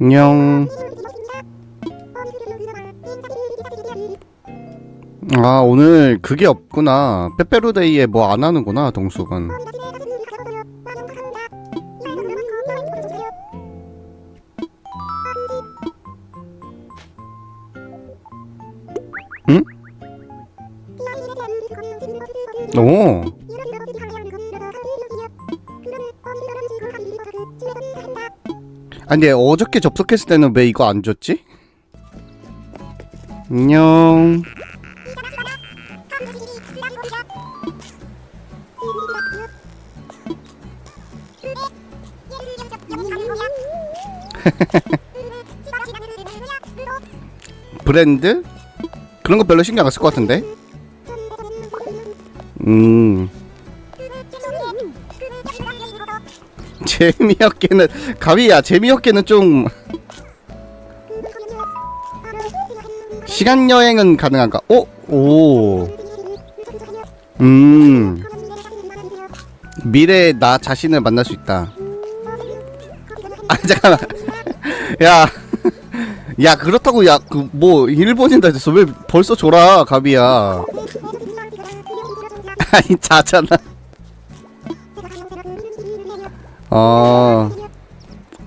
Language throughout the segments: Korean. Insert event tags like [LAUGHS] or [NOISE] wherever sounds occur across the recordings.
안녕. 아 오늘 그게 없구나. 빼빼로데이에 뭐 안 하는구나 동숙은. 근데 어저께 접속했을 때는 왜 이거 안 줬지? 안녕. [LAUGHS] 브랜드? 그런 거 별로 신경 안 쓸 것 같은데. 음. 재미없게는 가위야 재미없게는 좀 시간 여행은 가능한가? 오, 오, 음 미래의 나 자신을 만날 수 있다. 아 잠깐만, [LAUGHS] 야, 야 그렇다고 야 그 뭐 일본인다 해서 왜 벌써 줘라 가비야? [LAUGHS] 아니 자잖아. 아,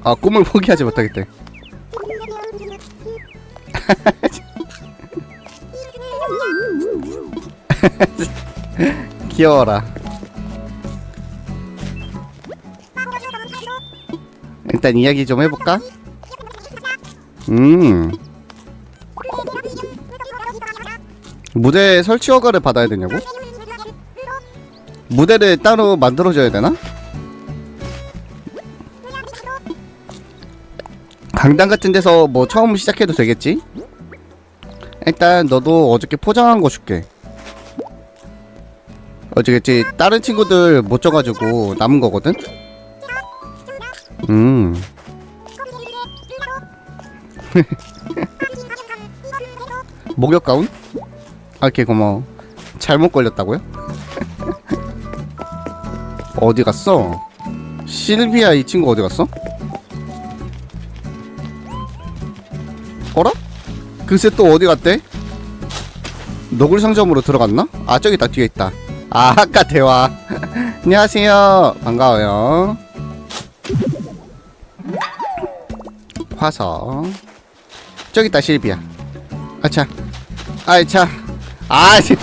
아 꿈을 포기하지 못하겠대. [LAUGHS] 귀여워라. 일단 이야기 좀 해볼까? 음, 무대 설치 허가를 받아야 되냐고? 무대를 따로 만들어줘야 되나? 강당 같은 데서 뭐 처음 시작해도 되겠지? 일단 너도 어저께 포장한 거 줄게. 어저께지 다른 친구들 못 줘가지고 남은 거거든. 음. [LAUGHS] 목욕 가운? 아, 오케이 고마워. 잘못 걸렸다고요? [LAUGHS] 어디 갔어? 실비아 이 친구 어디 갔어? 글쎄 또 어디 갔대? 너굴 상점으로 들어갔나? 아 저기 있다 뒤에 있다. 아 아까 대화. [LAUGHS] 안녕하세요. 반가워요. 화석 저기 있다 실비야. 아차. 아차. 아 씨.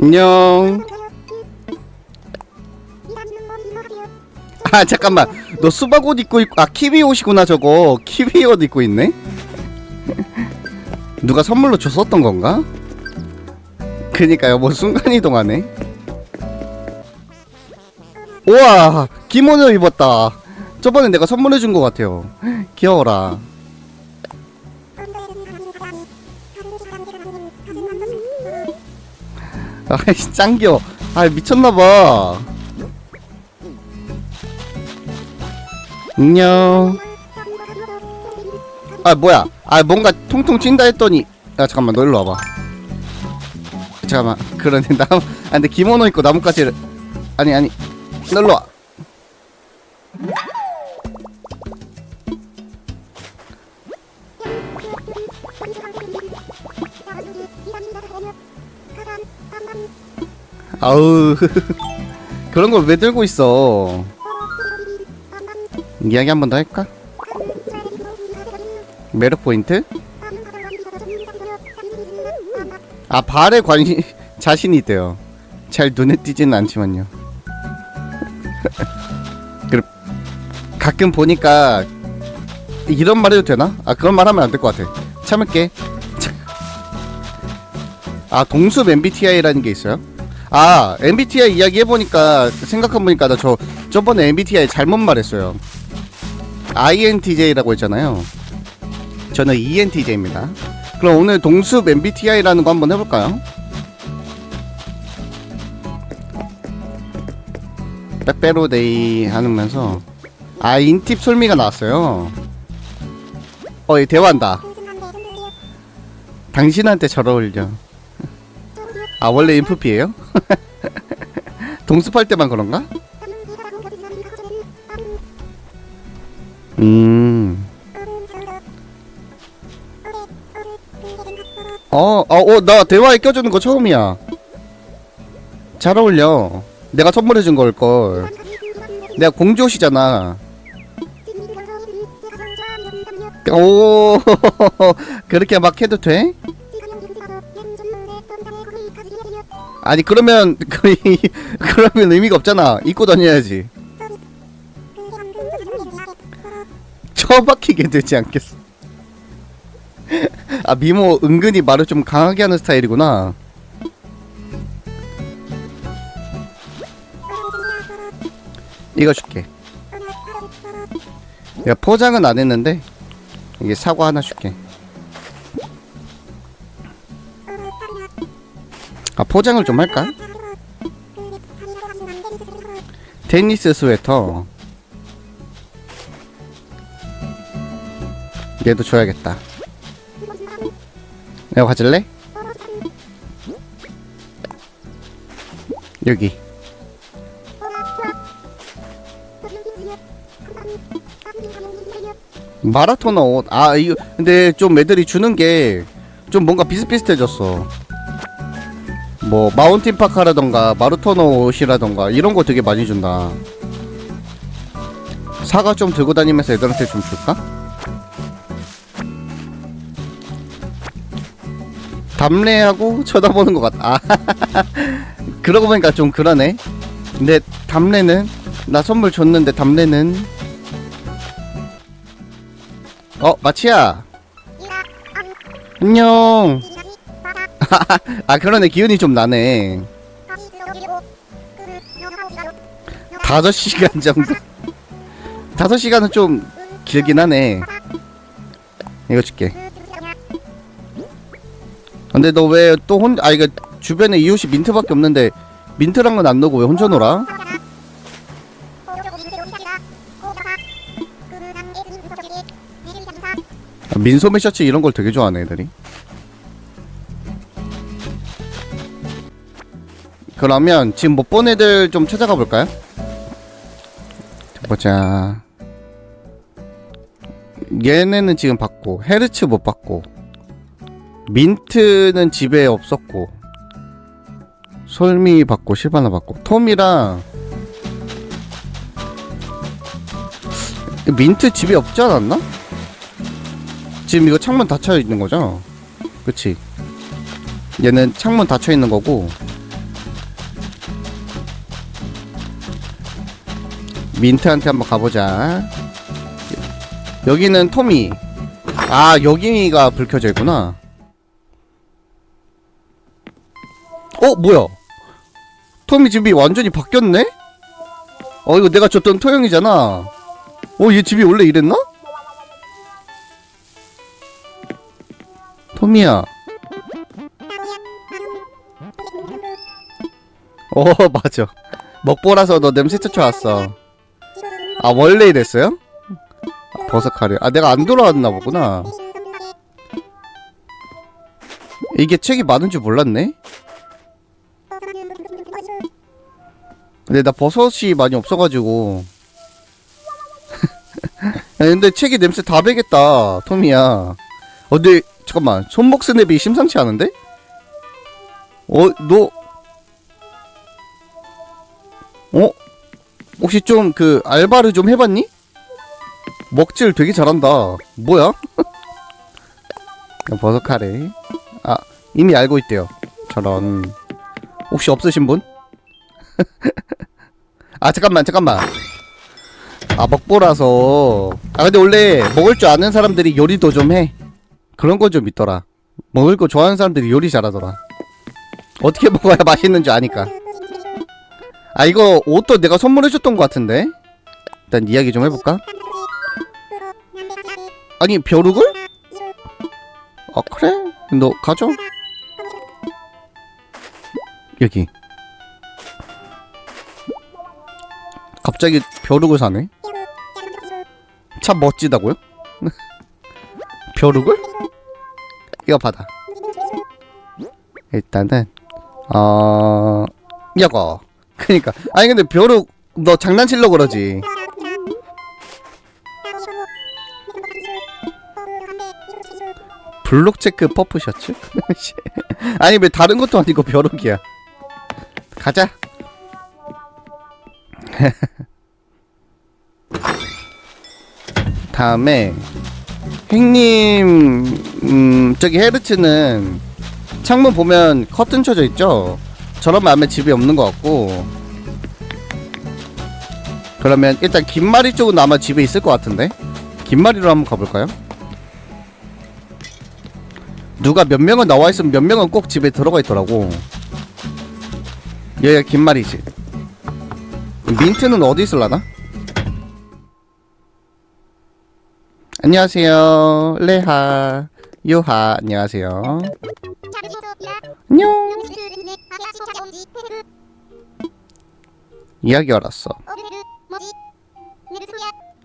안녕. 아 잠깐만 너 수박 옷 입고 있고 아 키위 옷이구나 저거. 키위 옷 입고 있네? [LAUGHS] 누가 선물로 줬었던 건가? 그니까요 뭐 순간이동하네. 우와 기모노 입었다. 저번에 내가 선물해 준 것 같아요. 귀여워라. [LAUGHS] 아이씨 짱겨 아 미쳤나봐 안녕. 아 뭐야? 아 뭔가 통통 튄다 했더니 야 잠깐만 너 일로 와봐. 잠깐만 그러네. [LAUGHS] 나무 아 근데 기모노 입고 나뭇가지를 아니 아니 너 일로 와. 아우 [LAUGHS] 그런 걸 왜 들고 있어 이야기 한 번 더 할까? 매력 포인트? 아 발에 관심 [LAUGHS] 자신이 있대요. 잘 눈에 띄지는 않지만요. [LAUGHS] 그 가끔 보니까 이런 말 해도 되나? 아 그런 말 하면 안 될 것 같아. 참을게. 아 동숲 MBTI라는 게 있어요? 아 MBTI 이야기 해보니까 생각해보니까 나 저 저번에 MBTI 잘못 말했어요. INTJ라고 했잖아요. 저는 ENTJ입니다. 그럼 오늘 동숲 MBTI라는 거 한번 해볼까요? 빼빼로데이 하면서 아 인팁 솔미가 나왔어요. 어, 얘 대화한다. 당신한테 잘 어울려. 아 원래 인프피예요? [LAUGHS] 동숲할 때만 그런가? 음. 어, 어, 어, 나 대화에 껴주는 거 처음이야. 잘 어울려. 내가 선물해준 걸걸. 내가 공조시잖아. 오, [LAUGHS] 그렇게 막 해도 돼? 아니, 그러면, 그, [LAUGHS] 그러면 의미가 없잖아. 입고 다녀야지. 처박히게 되지 않겠어. [LAUGHS] 아, 미모 은근히 말을 좀 강하게 하는 스타일이구나. 이거 줄게. 야, 포장은 안 했는데, 이게 사과 하나 줄게. 아, 포장을 좀 할까? 테니스 스웨터. 얘도 줘야겠다. 내가 가질래? 여기. 마라토너 옷. 아, 이거 근데 좀 애들이 주는 게 좀 뭔가 비슷비슷해졌어. 뭐 마운틴 파카라던가 마라토너 옷이라던가 이런 거 되게 많이 준다. 사과 좀 들고 다니면서 애들한테 좀 줄까? 담례하고 쳐다보는 것 같아. 아, [LAUGHS] 그러고 보니까 좀 그러네. 근데 담례는 나 선물 줬는데 담례는 어 마치야 안녕. [LAUGHS] 아 그러네 기운이 좀 나네. 다섯 시간 정도. [LAUGHS] 다섯 시간은 좀 길긴 하네. 이거 줄게. 근데 너 왜 또 혼, 아, 이거 주변에 이웃이 민트밖에 없는데, 민트란 건 안 넣고 왜 혼자 놀아? 아, 민소매 셔츠 이런 걸 되게 좋아하네, 애들이. 그러면 지금 못 본 애들 좀 찾아가 볼까요? 보자. 얘네는 지금 받고, 헤르츠 못 받고, 민트는 집에 없었고 솔미 받고 실바나 받고 톰이랑 민트 집에 없지 않았나? 지금 이거 창문 닫혀 있는 거죠? 그치 얘는 창문 닫혀 있는 거고 민트한테 한번 가보자 여기는 톰이 아 여기가 불 켜져 있구나 어 뭐야? 톰이 집이 완전히 바뀌었네? 어 이거 내가 줬던 토형이잖아. 어 얘 집이 원래 이랬나? 톰이야. 어 [LAUGHS] 맞아. 먹보라서 너 냄새 쫓아왔어. 아 원래 이랬어요? 아, 버섯카레 아 내가 안 돌아왔나 보구나. 이게 책이 많은 줄 몰랐네 근데 나 버섯이 많이 없어가지고 [LAUGHS] 야, 근데 책이 냄새 다 배겠다 톰이야 어 근데 잠깐만 손목 스냅이 심상치 않은데? 어 너 어? 혹시 좀 그 알바를 좀 해봤니? 먹질 되게 잘한다 뭐야? 야, [LAUGHS] 버섯 카레 아 이미 알고 있대요 저런 혹시 없으신 분? [LAUGHS] 아 잠깐만 잠깐만. 아 먹보라서. 아 근데 원래 먹을 줄 아는 사람들이 요리도 좀 해. 그런 거 좀 있더라. 먹을 거 좋아하는 사람들이 요리 잘하더라. 어떻게 [LAUGHS] 먹어야 맛있는 줄 아니까. 아 이거 옷도 내가 선물해줬던 것 같은데? 일단 이야기 좀 해볼까? 아니 벼룩을? 아 그래? 너 가져. 여기 갑자기 벼룩을 사네? 참 멋지다고요? [LAUGHS] 벼룩을? 이거 받아. 일단은 어... 이거 그니까 아니 근데 벼룩 너 장난치려고 그러지 블록체크 퍼프 셔츠? [LAUGHS] 아니 왜 다른 것도 아니고 벼룩이야 가자 [LAUGHS] 다음에 행님 음 저기 헤르츠는 창문 보면 커튼 쳐져 있죠. 저런 마음에 집이 없는 것 같고 그러면 일단 김마리 쪽은 아마 집에 있을 것 같은데 김마리로 한번 가볼까요? 누가 몇 명은 나와 있으면 몇 명은 꼭 집에 들어가 있더라고. 얘가 김말이지. 민트는 어디 있을라나? 안녕하세요. 레하, 요하, 안녕하세요. 안녕. 이야기 알았어.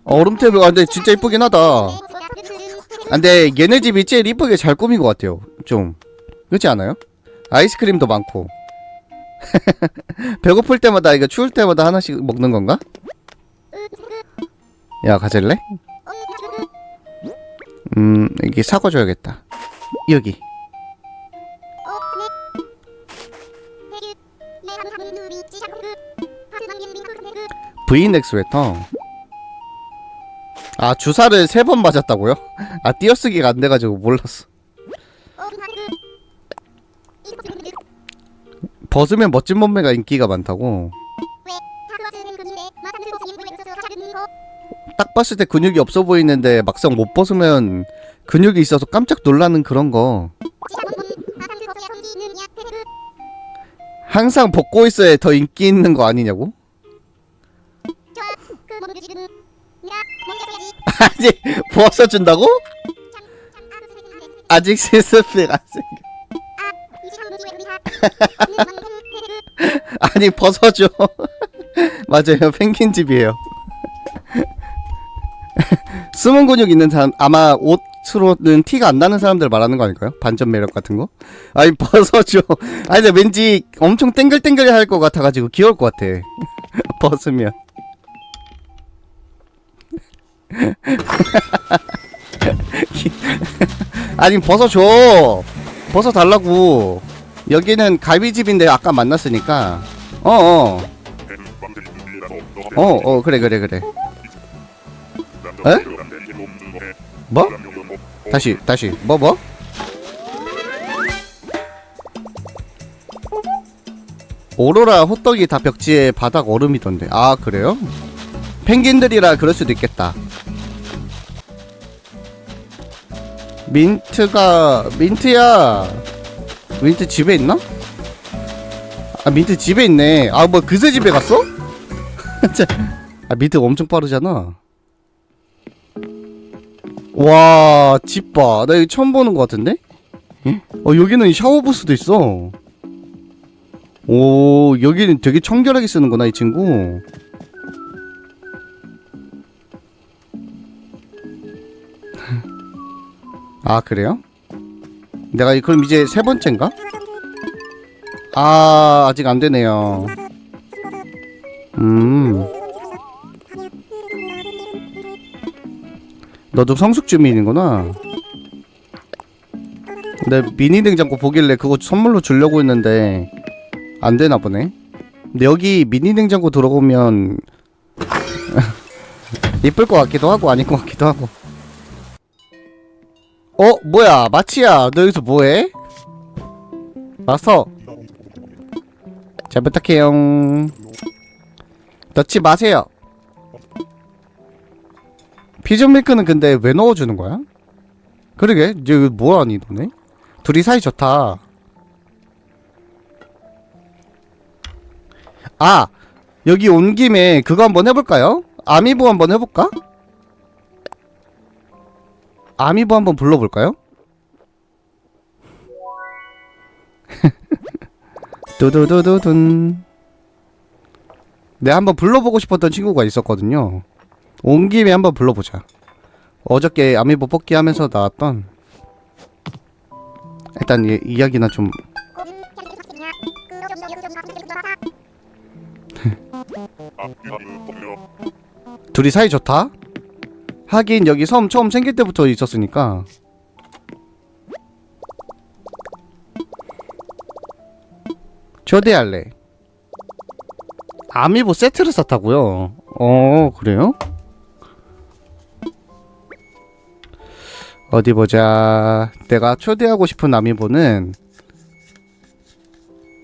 얼음 탭이 아, 근데 진짜 이쁘긴 하다. 아, 근데 얘네 집이 제일 이쁘게 잘 꾸민 것 같아요. 좀 그렇지 않아요? 아이스크림도 많고. [LAUGHS] 배고플 때마다 이거 추울 때마다 하나씩 먹는 건가? 야 가질래? 음 이게 사과 줘야겠다. 여기. 브이넥 스웨터. 아 주사를 세 번 맞았다고요? 아 띄어쓰기가 안 돼가지고 몰랐어. 벗으면 멋진 몸매가 인기가 많다고. 딱 봤을 때 근육이 없어 보이는데 막상 못 벗으면 근육이 있어서 깜짝 놀라는 그런 거. 항상 벗고 있어야 더 인기 있는 거 아니냐고? 아니 벗어준다고? 아직 실습생 안 생겨. [LAUGHS] 아니 벗어줘. [LAUGHS] 맞아요 펭귄 집이에요. 숨은 근육 있는 사람 아마 옷으로는 티가 안 나는 사람들 말하는 거 아닐까요? 반전 매력 같은 거? 아니 벗어줘. 아니 근데 왠지 엄청 땡글땡글 할 것 같아가지고 귀여울 것 같아. [LAUGHS] 벗으면. [LAUGHS] 아니 벗어줘. 벗어 달라고. 여기는 갈비집인데 아까 만났으니까. 어어. 어, 어, 그래, 그래, 그래. 에? 뭐? 다시, 다시. 뭐, 뭐? 오로라 호떡이 다 벽지에 바닥 얼음이던데. 아, 그래요? 펭귄들이라 그럴 수도 있겠다. 민트가, 민트야. 민트 집에 있나? 아, 민트 집에 있네. 아, 뭐, 그새 집에 갔어? 자, [LAUGHS] 아, 민트 엄청 빠르잖아. 와, 집 봐. 나 이거 처음 보는 것 같은데? 예? 어, 여기는 샤워 부스도 있어. 오, 여기는 되게 청결하게 쓰는구나, 이 친구. [LAUGHS] 아, 그래요? 내가 이- 그럼 이제 세 번째인가? 아, 아직 안 되네요. 음. 너도 성숙 주민이구나. 내 미니 냉장고 보길래 그거 선물로 주려고 했는데 안 되나 보네. 근데 여기 미니 냉장고 들어오면 [LAUGHS] 이쁠 것 같기도 하고 아닌 것 같기도 하고. 어 뭐야 마치야 너 여기서 뭐해? 마스터 잘 부탁해요. 넣지 마세요. 피전 밀크는 근데 왜 넣어주는 거야? 그러게 이제 뭐하니 너네? 둘이 사이 좋다. 아 여기 온 김에 그거 한번 해볼까요? 아미보 한번 해볼까? 아미보 한번 불러볼까요? [LAUGHS] 두두두두둔 내가 한번 불러보고 싶었던 친구가 있었거든요 온 김에 한번 불러보자. 어저께 아미보 뽑기 하면서 나왔던 일단 얘 이야기나 좀 둘이 사이 좋다. 하긴 여기 섬 처음 생길 때부터 있었으니까. 초대할래. 아미보 세트를 샀다고요? 어 그래요? 어디 보자. 내가 초대하고 싶은 아미보는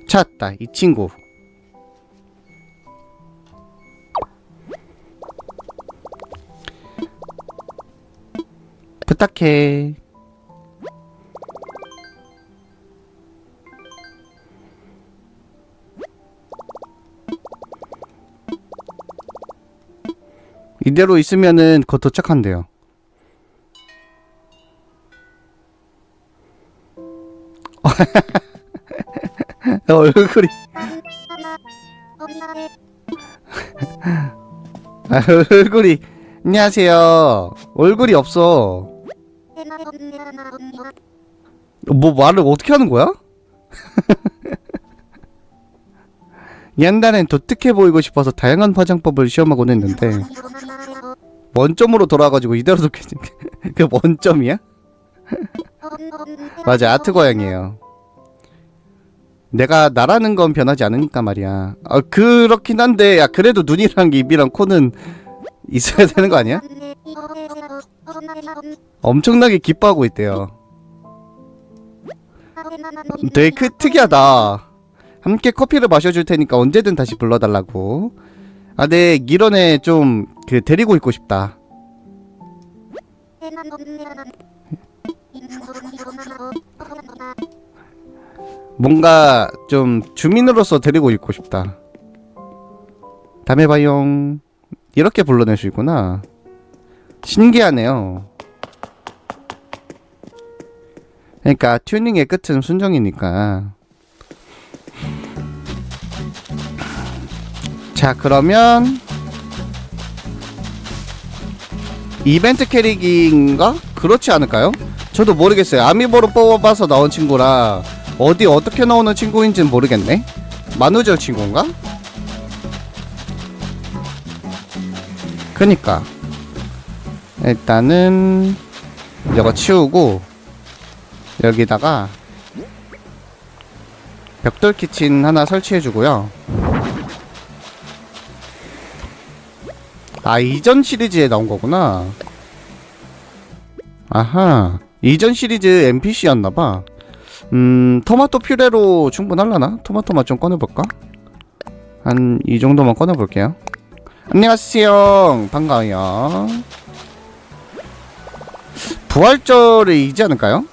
찾았다. 이 친구. 부탁해. 이대로 있으면은 곧 도착한대요. 얼굴이 아, 얼굴이 안녕하세요. 얼굴이 없어. 뭐 말을 어떻게 하는 거야? [LAUGHS] 옛날엔 독특해 보이고 싶어서 다양한 화장법을 시험하곤 했는데 원점으로 돌아가지고 이대로 도그 [LAUGHS] 원점이야? [LAUGHS] 맞아 아트 고양이에요. 내가 나라는 건 변하지 않으니까 말이야. 아 그렇긴 한데 야 그래도 눈이랑 입이랑 코는 있어야 되는 거 아니야? 엄청나게 기뻐하고 있대요. 되게 크, 특이하다. 함께 커피를 마셔줄 테니까 언제든 다시 불러달라고. 아, 네, 이런 애 좀, 그, 데리고 있고 싶다. 뭔가 좀 주민으로서 데리고 있고 싶다. 다음에 봐요. 이렇게 불러낼 수 있구나. 신기하네요. 그러니까 튜닝의 끝은 순정이니까. 자, 그러면 이벤트 캐릭인가? 그렇지 않을까요? 저도 모르겠어요. 아미보로 뽑아서 나온 친구라 어디 어떻게 나오는 친구인지는 모르겠네. 만우절 친구인가? 그니까 일단은 이거 치우고 여기다가 벽돌 키친 하나 설치해 주고요. 아 이전 시리즈에 나온 거구나. 아하 이전 시리즈 NPC였나봐. 음 토마토 퓨레로 충분할라나? 토마토 맛 좀 꺼내볼까? 한 이 정도만 꺼내볼게요. 안녕하세요. 반가워요. 부활절이 이지 않을까요?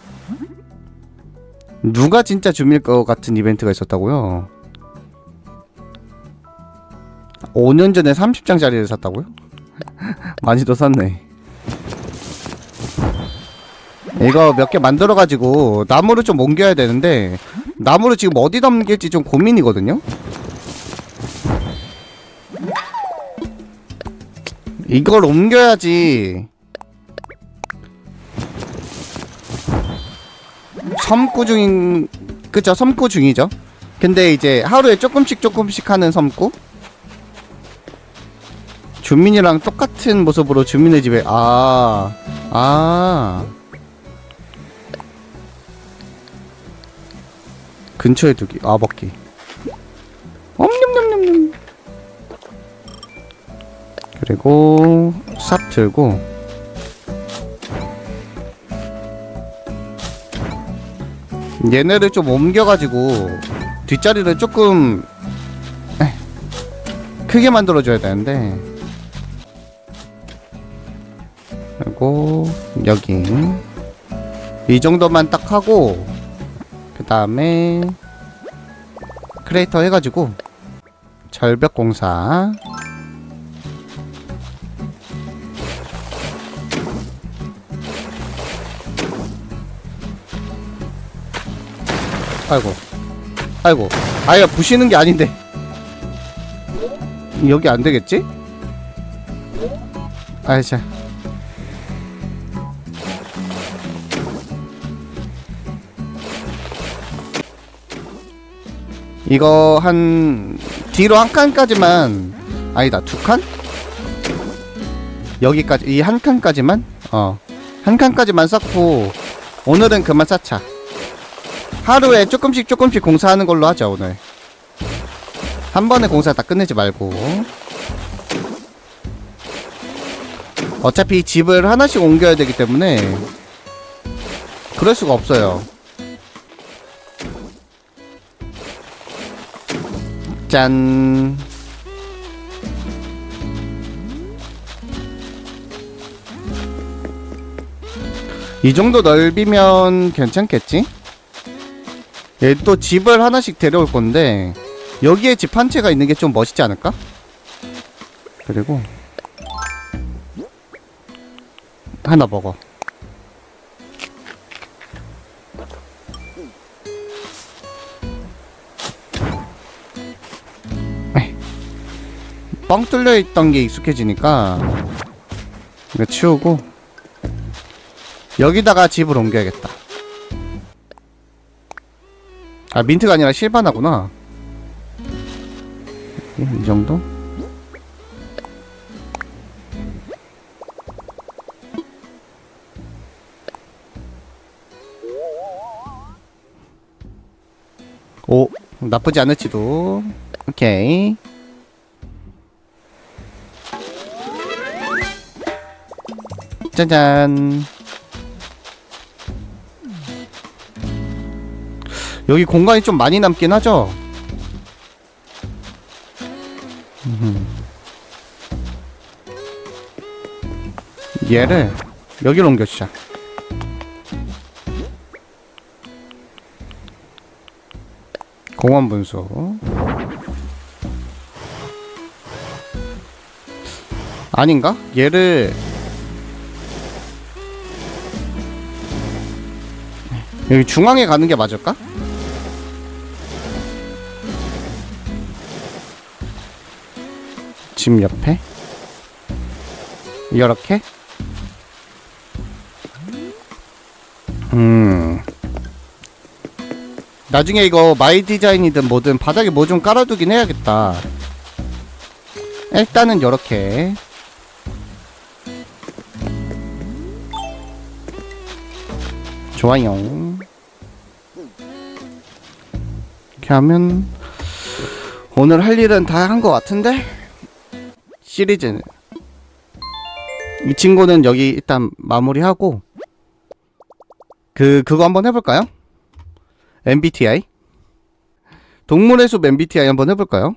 누가 진짜 줌일 것 같은 이벤트가 있었다고요? 5년 전에 30장짜리를 샀다고요? [LAUGHS] 많이 더 샀네. 이거 몇 개 만들어가지고 나무를 좀 옮겨야 되는데 나무를 지금 어디 담길지 좀 고민이거든요? 이걸 옮겨야지 섬구 중인 그쵸 섬구 중이죠 근데 이제 하루에 조금씩 조금씩 하는 섬구 주민이랑 똑같은 모습으로 주민의 집에 아, 아. 근처에 두기, 아, 먹기. 엄냠냠냠냠. 그리고, 삽 들고. 얘네를 좀 옮겨가지고, 뒷자리를 조금, 에, 크게 만들어줘야 되는데. 그리고 여기 이 정도만 딱 하고 그 다음에 크레이터 해가지고 절벽 공사. 아이고 아이고 아야 부시는 게 아닌데. 여기 안 되겠지? 아이자 이거 한 뒤로 한 칸까지만 아니다 두 칸? 여기까지 이 한 칸까지만? 어. 한 칸까지만 쌓고 오늘은 그만 쌓자. 하루에 조금씩 조금씩 공사하는 걸로 하자 오늘. 한 번에 공사 다 끝내지 말고. 어차피 집을 하나씩 옮겨야 되기 때문에 그럴 수가 없어요 짠 이 정도 넓이면 괜찮겠지? 얘 또 집을 하나씩 데려올 건데 여기에 집 한 채가 있는 게 좀 멋있지 않을까? 그리고 하나 먹어. 뻥 뚫려 있던 게 익숙해지니까 이거 치우고 여기다가 집을 옮겨야겠다. 아 민트가 아니라 실바나구나. 이, 이 정도? 오 나쁘지 않을지도. 오케이. 짜잔. 여기 공간이 좀 많이 남긴 하죠? 얘를 여기로 옮겨주자. 공원 분수. 아닌가? 얘를 여기 중앙에 가는 게 맞을까? 집 옆에? 이렇게? 음. 나중에 이거 마이 디자인이든 뭐든 바닥에 뭐 좀 깔아두긴 해야겠다. 일단은 이렇게. 좋아요 이렇게 하면 오늘 할 일은 다 한 것 같은데 시리즈는 이 친구는 여기 일단 마무리하고 그 그거 한번 해볼까요? MBTI 동물의 숲 MBTI 한번 해볼까요?